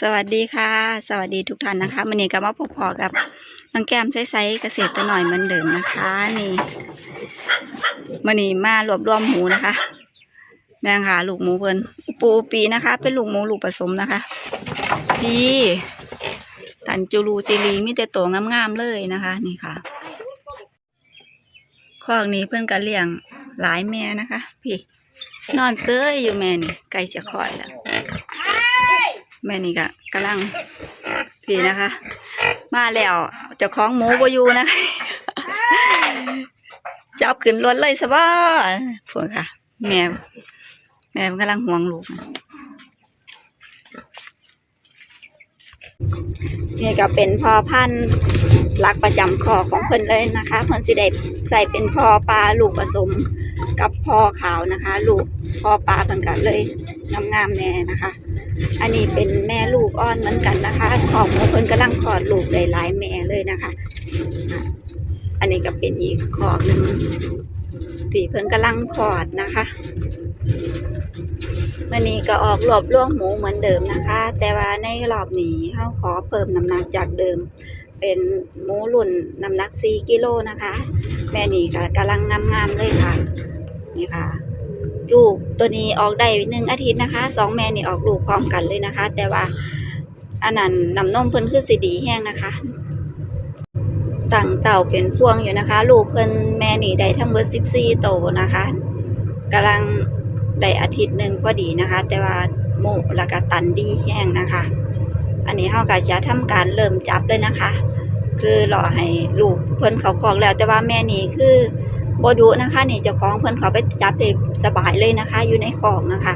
สวัสดีค่ะ สวัสดีทุกท่านนะคะมันนี้ก็มาพบพอกับน้องแก้มไซส์ๆเกษตรหน่อยเหมือนเดิมนะคะ นี่มันนี้มารวบรวมหมูนะคะนี่ค่ะลูกหมูเพิ่นปูปีนะคะ เป็นลูกหมูลูกผสมนะคะพี่ตันจูรูจีรีมีแต่ตัวงามๆเลยนะคะ นี่ค่ะคอกนี้เพิ่นก็เลี้ยงหลายแม่นะคะ พี่ นอนเซ้ยอยู่แม่นี่ใกลจะคลอดแล้ว แม่นี่ก็กำลังพี่นะคะ มาแล้วเจ้าของหมูบอยู่นะคะจับขึ้นรถเลยสบายฝนค่ะ แม่ แม่กำลังห่วงลูก นี่ก็เป็นพ่อพันธุ์หลักประจำคอของเพิ่นเลยนะคะเพิ่นสิได้ใส่เป็นพ่อปลาลูกผสมกับพ่อขาวนะคะ ลูกพ่อปลาเพิ่นก็เลยงามๆแน่นะคะ อันนี้เป็นแม่ลูกอ่อนเหมือนกันนะคะของเพิ่นกำลังคลอดลูกได้หลายแม่เลยนะคะ อันนี้ก็เป็นอีกขอกหนึ่ง ที่เพิ่นกำลังคลอดนะคะวันนี้ก็ออกรวบรวมหมูเหมือนเดิมนะคะ แต่ว่าในรอบนี้เฮาขอเพิ่มน้ำหนักจากเดิม เป็นหมูรุ่นน้ำหนัก4กิโลนะคะ แม่นี่ก็กำลังงามๆเลยค่ะ นี่ค่ะลูกตัวนี้ออกได้หนึ่งอาทิตย์นะคะสองแม่นี่ออกลูกพร้อมกันเลยนะคะ แต่ว่าอันนั้นน้ำนมเพิ่นคือสีดีแห้งนะคะ ตั้งเต่าเป็นพวงอยู่นะคะ ลูกเพิ่นแม่นี่ได้ทั้งเบิดสิบสี่โตนะคะกำลังได้อาทิตย์หนึ่งพอดีนะคะ แต่ว่าโมแล้วก็ตันดีแห้งนะคะ อันนี้เฮาก็จะทำการเริ่มจับเลยนะคะ คือรอให้ลูกเพิ่นเขาคอกแล้ว แต่ว่าแม่นี่คือบดุนะคะนี่เจ้าของเพิ่นเขาไปจับได้สบายเลยนะคะ อยู่ในคอกนะคะ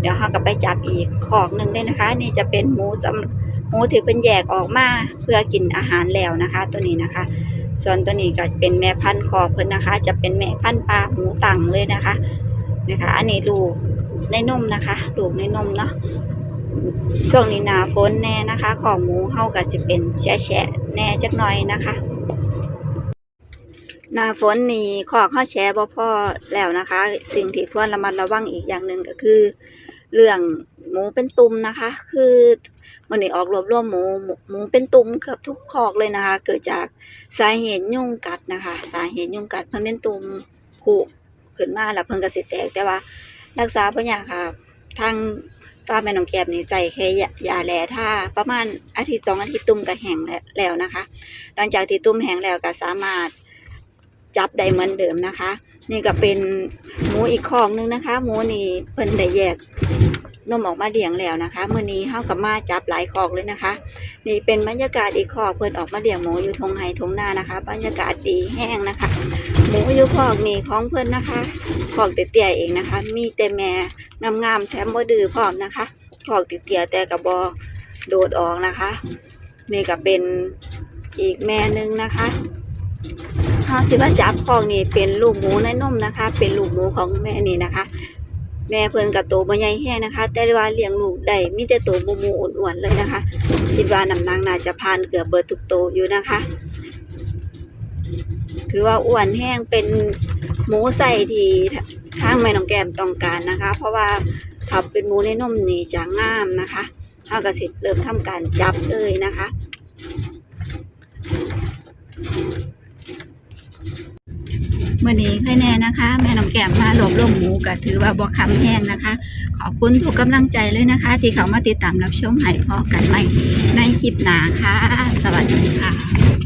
เดี๋ยวเขาก็ไปจับอีกคอกหนึ่งเลยนะคะ นี่จะเป็นหมูสำ หมูที่เพิ่นแยกออกมาเพื่อกินอาหารแล้วนะคะ ตัวนี้นะคะ ส่วนตัวนี้ก็เป็นแม่พันธุ์คอเพิ่นนะคะ จะเป็นแม่พันธุ์ปลาหมูตังเลยนะคะนะคะ อันนี้ลูกในนมนะคะลูกในนมเนาะช่วงนี้หนาฝนแน่นะคะ ของหมูเฮาก็จะเป็นแฉะๆแน่จักหน่อยนะคะหนาฝนนี่ขอข้อแชร์บ่พอแล้วนะคะ สิ่งที่ควรระมัดระวังอีกอย่างหนึ่งก็คือ เรื่องหมูเป็นตุ่มนะคะ คือมันนี้ออกรวบรวมหมูหมูเป็นตุ่มเกือบทุกคอกเลยนะคะ เกิดจากสาเหตุยุงกัดนะคะ สาเหตุยุงกัดเพิ่นเป็นตุ่มผุขึ้นมาแล้วเพิ่นก็สิแตกแต่ว่ารักษาบ่ยาค่ะ ทางฟาร์มแม่น้องแก้มนี่ใส่แค่ยายาแลท่าประมาณอาทิตย์สองอาทิตย์ตุ่มก็แห้งแล้วนะคะ หลังจากที่ตุ่มแห้งแล้วก็สามารถจับได้เหมือนเดิมนะคะ นี่ก็เป็นหมูอีกคอกนึงนะคะ หมูนี่เพิ่นได้แยก นมออกมาเลี้ยงแล้วนะคะเมื้อนี้เฮากับมาจับหลายคอกเลยนะคะ นี่เป็นบรรยากาศอีกคอกเพิ่นออกมาเลี้ยงหมูอยู่ทงไห้ทงนานะคะ บรรยากาศดีแห้งนะคะหมูอยู่คอกนี่ของเพิ่นนะคะคอกเตี้ยๆเองนะคะ มีแต่แม่งามๆแถมบ่ดื้อพร้อมนะคะคอกเตี้ยๆแต่ก็บ่โดดออกนะคะ นี่ก็เป็นอีกแม่หนึงนะคะเฮาสิมาจับของนี่เป็นลูกหมูในนมนะคะ เป็นลูกหมูของแม่นี่นะคะ แม่เพิ่นกับโตบ่ใหญ่แฮงนะคะ แต่ว่าเลี้ยงลูกได้มีแต่โตหมูอ้วนๆเลยนะคะ คิดว่าน้ำหนักน่าจะผ่านเกือบเบิดทุกโตอยู่นะคะ ถือว่าอ้วนแห้งเป็นหมูใส่ที่ทางแม่น้องแก้มต้องการนะคะ เพราะว่าถ้าเป็นหมูในนมนี่จะงามนะคะเฮาก็สิเริ่มทำการจับเลยนะคะ มื่อนี้ค่อยแน่นะคะ แม่น้องแก้มมาหลบรวมหมูก็ถือว่าบ่คำแห้งนะคะ ขอบคุณทุกกำลังใจเลยนะคะ ที่เขามาติดตามรับชมหายพอกันใหม่ในคลิปหนาค่ะ สวัสดีค่ะ